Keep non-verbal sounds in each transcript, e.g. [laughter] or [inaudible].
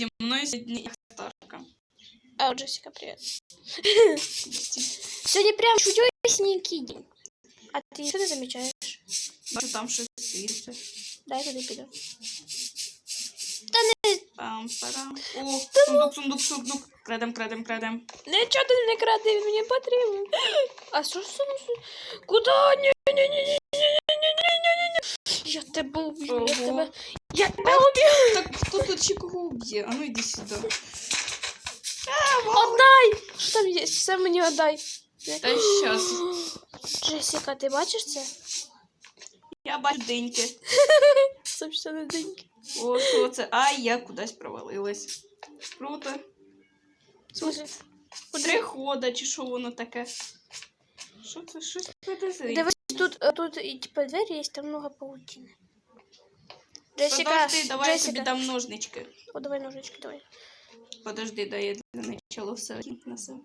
Зі мною сьогодні Старка. А, Джессика, привет. [laughs] Сегодня прям чудесненький день. А ты что ты замечаешь? Бачу, там щось свіже. Дай туда піду. Пам, парам. О, сундук, сундук, сундук. Крадем, крадем, крадем. Нічого ти не кради, він мені потрібен. А що ж це? Куда? Ні, ні, ні, ні, ні, ні, ні, ні, ні, ні. Я тебе уб'ю, я Ого. тебе... Я тебе уб'ю. Так хто тут ще кого уб'є? А ну йди сюди. Отдай! Що там є? Все мені отдай. Та щас. Джесіка, ти бачиш це? Я бачу деньки. [laughs] Це все не деньги. О, що це? Ай, я кудись провалилась. Круто. В смысле? Три хода, чи що воно таке? Що це? Щось підозріння. Дивись, тут, э, тут и, типа двери есть, там много паутины. Джессика, Подожди, давай я Джессика. тобі дам ножнички. О, давай ножички, давай. Подожди, дай я для начала все на себе.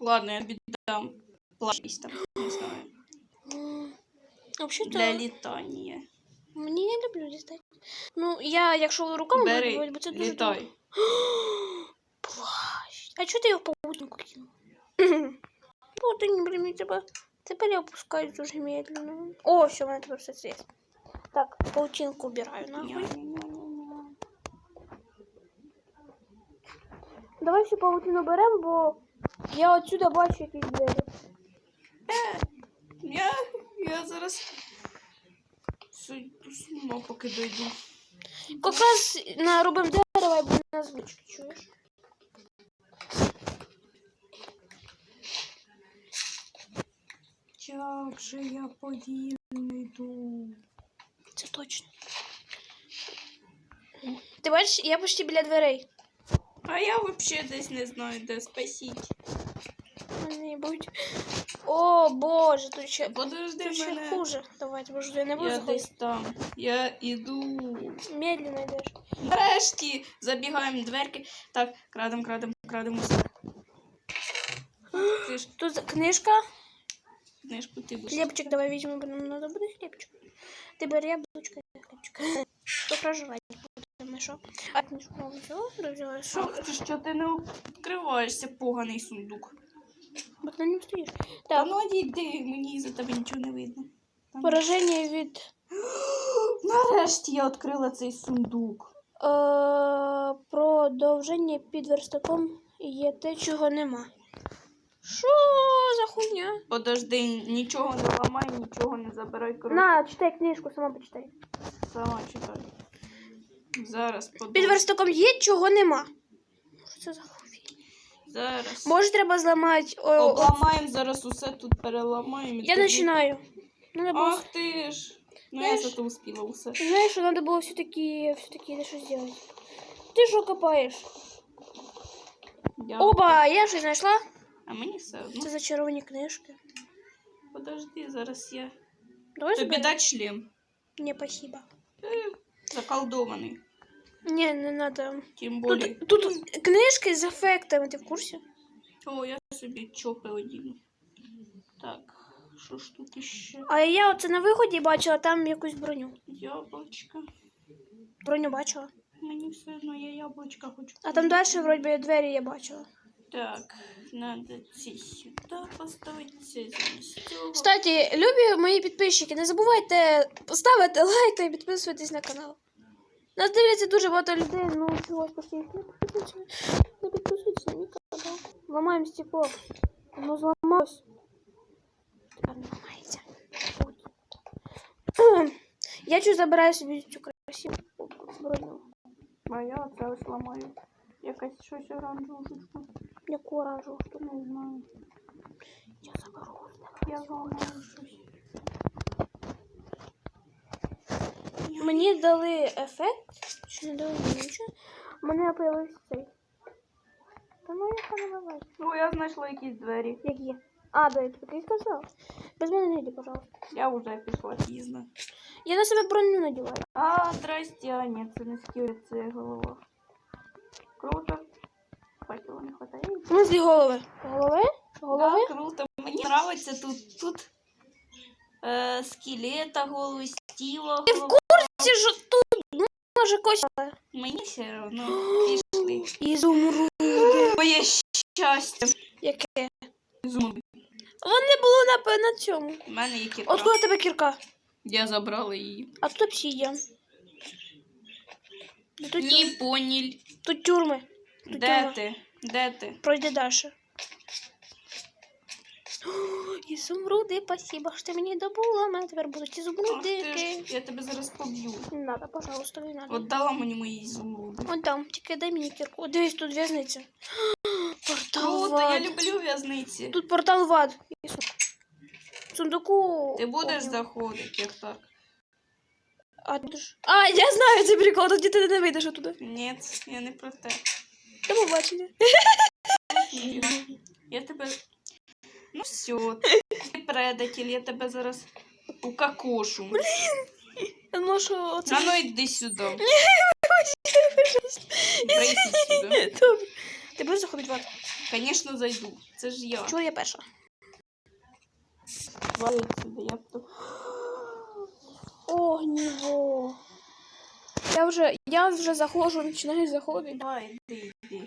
Ладно, я тобі дам плащ якийсь там, не знаю. М, Вообще-то, Для літання. мені не люблю літати. Ну, я, якщо руками буду Бери, робити, бо це дуже літай. довго. Плащ. А чого ти його в паутинку кинув? [clears throat] Паутині, блін, мені треба... Тепер я опускаюсь дуже медленно. О, все, у мене тепер все це є. Так, паутинку убираю нахуй. Давай всю паутину беремо, бо я отсюда бачу якісь двері. Е, Я, я зараз ума, поки дойду. Якраз наробимо дерева і буде на звички, чуєш? Як же я не йду? Це точно. Ти бачиш, я почти біля дверей. А я взагалі десь не знаю, де спасіть. Вони будуть. О, боже, тут ще, Подожди тут ще мене. хуже. Давайте, боже, я не буду Я заходити. десь там. Я іду. Медленно йдеш. Нарешті забігаємо в дверки. Так, крадем, крадем, крадем усе. Ти ж Тут за- книжка. книжку ти будеш. Хлібчик давай візьмемо, бо нам треба буде хлібчик. Ти бери яблучко і хлібчик. То проживати будемо, що? А книжку взяла? Взяла. Що, Що? ти не відкриваєшся, поганий сундук? Бо ти не стоїш. Та Так, ну йди, мені за тебе нічого не видно. Там- пораження від [gasps] Нарешті я відкрила цей сундук. е, продовження під верстаком є те, чого нема. Що за хуйня? Подожди, нічого не ламай, нічого не забирай. Коротше, На, читай книжку, сама почитай. сама читай. Зараз подумай. Під верстаком є, чого нема. Що це за хуй? Зараз. Може, треба зламати. О, о, Обламаємо зараз усе тут переламаємо. і я тоді- починаю. Надо було... Ах ти ж. Ну я Знаєш- зато успіла усе. Знаешь, что надо было все-таки все-таки что сделать? Ты что копаешь? Я... Оба, я щось знайшла. А мені все одно. Це зачаровані книжки. Подожди, зараз я. Давай Тобі дать шлем. Не, спасибо. Е, Заколдований. Не, не надо. Тим более. Тут, тут книжки з ефектами, ти в курсі? О, я собі чопи одіну. Так, що ж тут іще? А я оце на виході бачила там якусь броню. Яблочко. Броню бачила. Мені все одно я яблучка хочу. А там далі вроді двері я бачила. Так, надо ці сюди поставити, це замість цього. Кстати, любі мої підписчики, не забувайте поставити лайк та підписуватись на канал. Нас дивляться дуже багато людей, ну чого ж почти не підписуйтесь. Не підписуйтесь на мій канал. Ламаємо стекло. Воно зламалось. Тепер не ламається. Я чу забираю собі цю красиву броню. А я оце ось ламаю. Якась щось оранжеву штуку. Яку оранжеву штуку. Не знаю. Я заберу. Я щось. Мені дали ефект. Чи не дали нічого? У мене появився цей. Та ну не. Ну, я знайшла якісь двері. Які? А, да, я тобі сказав. Без мене не йди, пожалуйста. Я вже пішла пізно. Я на себе броню надіваю. А, здрасте, а, ні, це не скіл, це голова. Круто. Факела не хватає. В смысле голови? Голови? Голови? Да, круто. Мені подобається тут, тут е, скелета, голови, стіла. Ти в. Це ж тут може кость. Ну, Мені все одно. [gasps] Пішли. Ізумруди. Моє щастя. Яке? Ізумруд. Вони були на, на цьому. У мене є кірка. Откуда тебе кірка? Я забрала її. А тут обсідіан. Тут, Ні, поніль. тут тюрми. Де ти? Де ти? Пройди далі. [gasps] Ізумруди, спасибо, що ти мені добула. У мене тепер будуть ізумрудики. я тебе зараз поб'ю. Не надо, пожалуйста, не надо. От дала мені мої ізумруди. Вон там, тільки дай мені кірку. Дивись, тут в'язниця. [gasps] Портал в Круто, я люблю в'язниці. Тут портал в ад. Сундуку. Ти будеш огню. заходити, як так? А, ти ж- а, я знаю цей прикол, тоді ти не вийдеш оттуда. Ні, я не про те. До побачення. Я тебе. Ну все, ти предатель, я тебе зараз укакошу. Ну що, оце... А ну йди сюди. Брейся сюди. Добре. Ти будеш заходити в ад? Звісно, зайду. Це ж я. Чого я перша? Валить сюди, я б то. Огніво. Я вже, я вже заходжу, починаю заходити. Давай, йди, йди.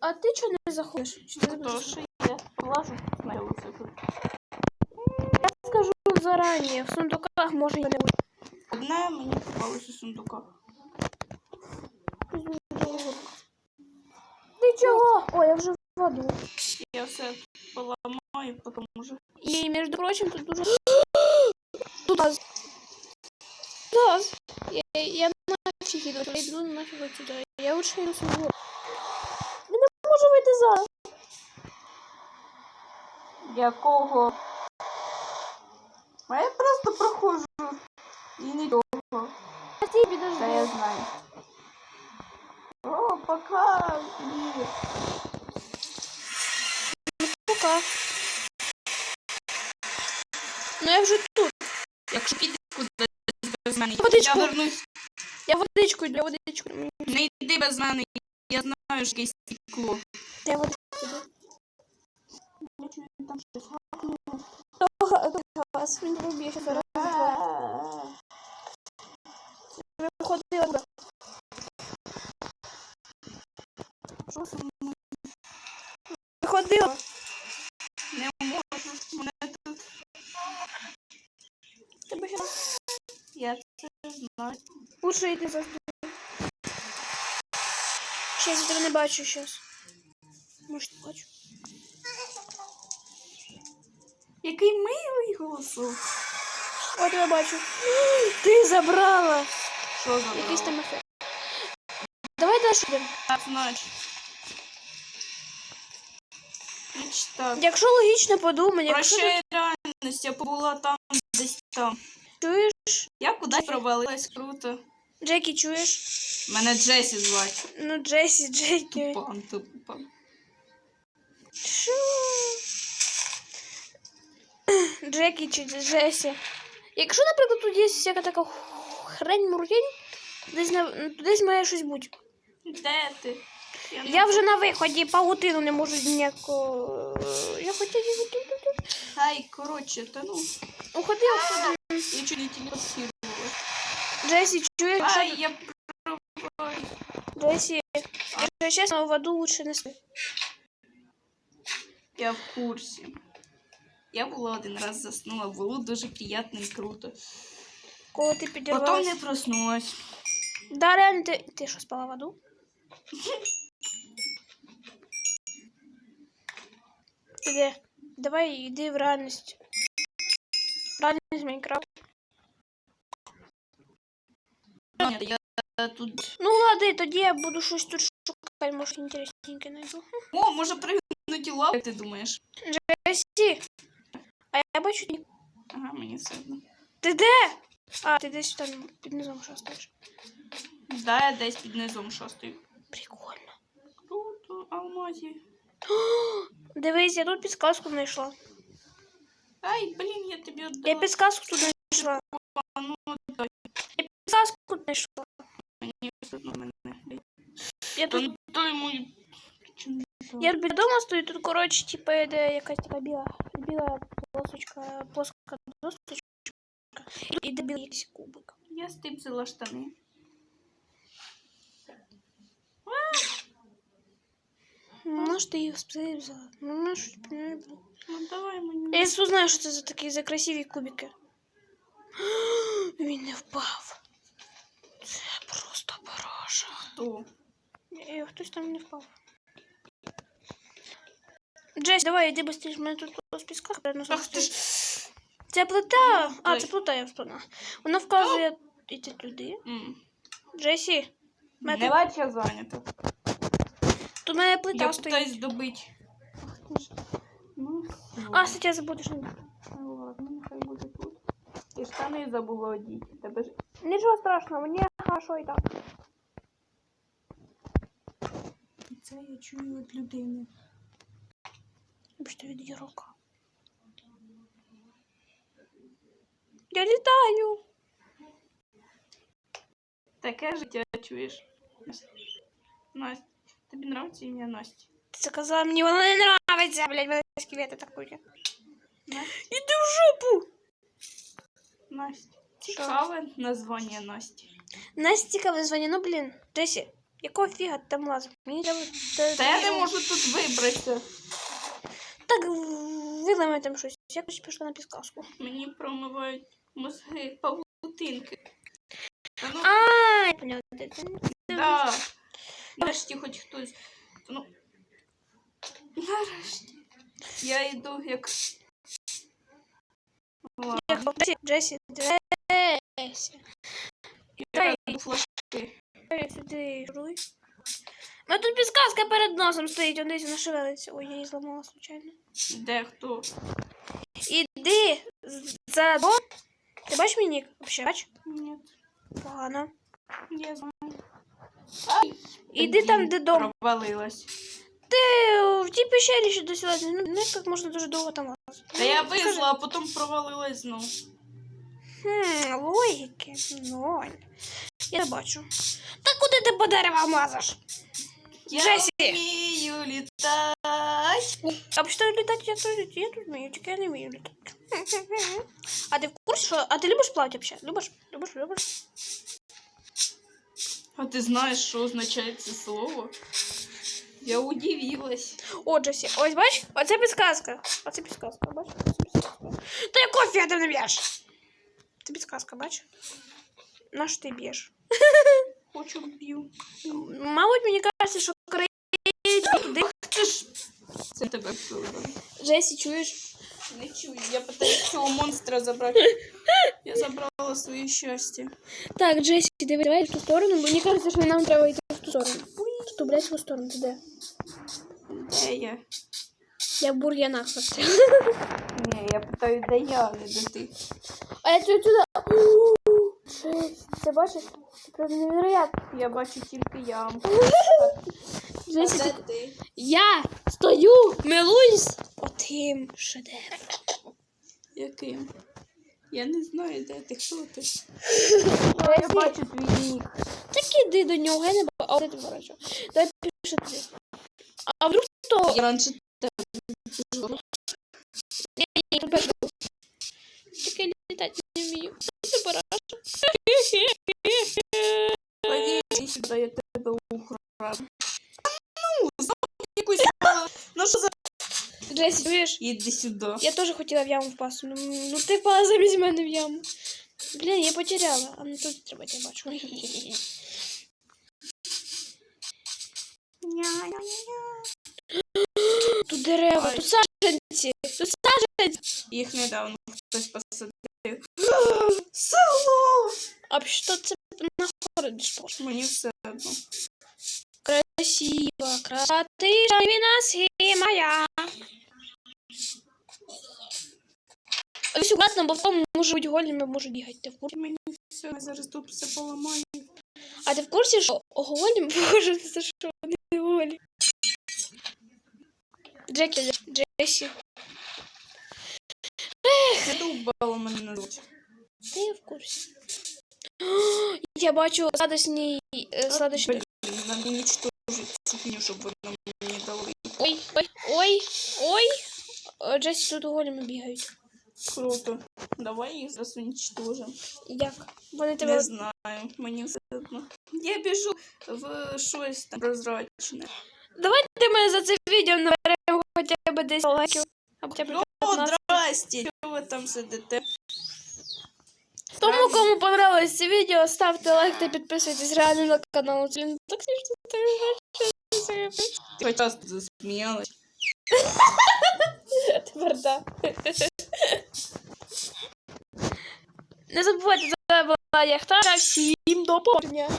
А ти чого не заходиш? Чи ти То, забудеш? що я лажу, смеялася тут. Я скажу зарані, в сундуках може і не бути. Одне мені попалося у сундуках. Ти чого? Ой, я вже в воду. Я все поламаю, потім уже. І, між прочим, тут дуже... [gasps] Тут газ. Газ. Я, я нафіг іду, я йду нафіг отсюда. Я лучше йду сюди. Я не можу вийти зараз. Якого? А я просто проходжу. І нічого. А ти Та я підожди. знаю. О, пока. Ні. Пока. Ну я вже тут. Якщо підеш кудись Мене, Водичку. я вернусь. Я водичку йду, я водичку. Не йди без мене. Я знаю, що якесь стекло. Та я водичку йду. Я чую там щось. Газ, він тебе б'є, що зараз виходила. Що це мене Виходила. не можу? Мене тут. Тебе щас Я це знаю. Лучше йти завжди. Щас я тебе не бачу щас. Може, не бачу. Який милий голосок. О, я бачу. [gasps] Ти забрала. Що за Якийсь там ефект. Давай далі йдемо. Так. Значить так. Якщо логічно подумати, якщо Прощай реальність, я побула там, десь там. чуєш, Я кудись провалилась, круто. Джекі чуєш? Мене Джесі звати. Ну, Джесі, Джекі. Пан, то пан. Що? Джекі чи Джесі. Якщо, наприклад, тут є всяка така хрень мургень, десь, на, десь має щось бути. Де ти? не Я вже на виході паутину не можу ніяко. Я хотів її Ай, коротше, та ну, Уходи оттуда. я чуть не телепортувала. Чуєш? Якщо Ай, я. Джесі, якщо чесно, в воду лучше не спи. Я в курсі. Я була один раз заснула, було дуже приємно і круто. Коли ти Потім підірвалась. не проснулась. Да, реально, ти, ти що спала в воду? [laughs] Іди. Давай йди в реальність. Реальність Майнкрафт. Я тут. Ну ладно, тоді я буду щось тут шукати, може інтересненьке знайду. [laughs] О, може пригнути лаву, як ти думаєш? Джесі. А я бачу. ні. Ага, мені все одно. Ти де? А, ти десь там під низом стоїш. Да, я десь під низом шостий. Прикольно. Круто, алмазі. [gasps] Дивись, я тут підсказку знайшла. Ай, блін, я тобі Я віддала. підсказку тут знайшла. Ну, Я Куди йшла? Мені все. Я тут... Ну, Той мій... Я дома стою, тут, короче типа, йде якась така біла, біла полосочка, плоска досточка. І де білий якийсь кубик. Я стипсила штани. Ну, может, ты ее взяла? Ну, ну может, ну, давай мені. Я узнаю, что это за такие за красивые кубики. [gasps] Він впав. Порожа. Хто? Е, Хтось там не впав. Джесі, давай, йди быстрее, в мене тут з піска перед Ах ти ж. Це плита. А, Ой. це плита, я вспомнила. Вона вказує йти туди. М. Джесі, в мене Не бачу, я зайнята. тут, тут мене плита Я стоїть. питаюсь добити. Ну, А, кстати, я забуду, що ну ладно, нехай буде тут. І штани забула одіти. Тебе ж Нічого страшного, мені хорошо і так. це я чую від людини. Що від її рука. Я літаю. Таке життя чуєш. Настя, тобі нравиться ім'я Настя? Ти це казала, мені воно не нравиться, блядь, мене скелети такої. Настя? Іди в жопу. Настя. Цікаве названня Насті. Настя цікаве звання, ну блін. Джесі, якого фіга ти там лазив? Мені треба... та- я не можу тут вибратися. Так, вилами там щось. Я короче, пішла на підказку. Мені промивають мозги павутинки. Та ну, А, поняла. Да. Нарешті хоч хтось. Ну. Нарешті. Я йду як. Ладно, Джесі, Джесі, Джесі. я йду флажки. Ой, сюди жуй. У мене тут підказка перед носом стоїть, он десь вона шевелиться. Ой, я її зламала случайно. Де хто? Іди за дом. Ти бачиш мій нік? Вообще, бач? Ні, Погано. я знаю. Ай, Іди там, де дом. Провалилась. Ти в тій пещері ще досі лазиш. Ну, ну як можна дуже довго там лазити. Та я вийшла, а потім провалилась знов. Хм, логіки. Ноль. Я не бачу. Та куди ти по деревам лазиш? Я Джесі! вмію літати. А що літати я тут, я тут вмію, тільки я не вмію літати. А ти в курсі, що? А ти любиш плавати взагалі? Любиш? Любиш, любиш? А ти знаєш, що означає це слово? Я удивилась. О, Джесі, ось бач, оце підсказка. Оце підсказка, бач? Оце підсказка. Та якого фіга ти не б'єш? Це підсказка, бач? На що ти б'єш? Хочу б'ю. Мабуть, мені кажеться, що країні туди. Це ж. Це тебе хто робить? Джесі, чуєш? Не чую. Я питаюсь цього монстра забрати. Я забрала своє щастя. Так, Джесі, диви, давай в ту сторону, бо мені кажеться, що нам треба йти в ту сторону. Тут, блядь, в ту сторону, ти де? Де я? Я в бур'янах застряла. Ні, я питаю, де я, не де ти. А я тут туди. Джесі, ти бачиш? Це невероятно. Я бачу тільки ямку. Джесі, ти... де ти? Я стою, милуюсь отим шедевром. Яким? Я не знаю, де ти, хто ти. Я бачу твій нік. Так іди до нього, я не бачу. А ти бачу? Давай пішли туди. А вдруг то... Я раніше Я не бачу. Тільки літати не вмію. Це параша. Повітря сюди, я тебе украв. Ну, знову якусь. Ну що за. Джесі, чуєш? Іди сюди. Я тоже хотіла в яму впасти. Ну, ну ти впала замість мене в яму. Блін, я потеряла. А ну тут треба, я бачу. Тут дерева, Ой. тут саджанці, тут саджанці. Їх недавно хтось посадив. Село! А що це що? Мені все одно. Красиво, красотища невыносимая. Ось аккуратно, бо в тому може бути голими, може бігати. Ти в курсі? Мені все, я зараз тут все поламаю. А ти в курсі, що голі похоже [laughs] на що вони голі? Джекі, Джесі. Це довбало мене назвати. Ти в курсі? [gasps] Я бачу сладосні, е, сладосні. Блін, нам уничтожить цю фіню, щоб вони мені дали. Ой, ой, ой, ой. Е, Джесі тут голіми бігають. Круто. Давай їх зараз уничтожимо. Як? Вони Не знаю, мені все одно. Я біжу в щось там прозрачне. Давайте ми за це відео наберемо хоча б 10 лайків. Або хоча б О, здрасте, чого ви там сидите? Тому, кому понравилось це відео, ставте лайк та підписуйтесь реально на канал. Блін, так смішно ти Хоч раз засміялась. Тепер да. Не забувайте, це була Яхтара. Всім до побачення.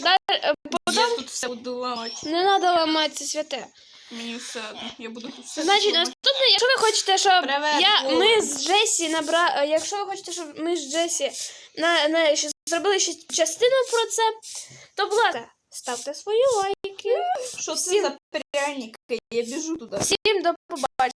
Далі, е, Я тут все буду ламати. не треба ламати це святе. Мені все одно. Я буду тут все Значить, ламати. наступне, якщо ви хочете, щоб Привет, я, ми з Джесі набра... е, якщо ви хочете, щоб ми з Джесі на, на, ще зробили ще частину про це, то, будь ласка, ставте свої лайки. Що це всім- за пряники? Я біжу туди. Всім до побачення.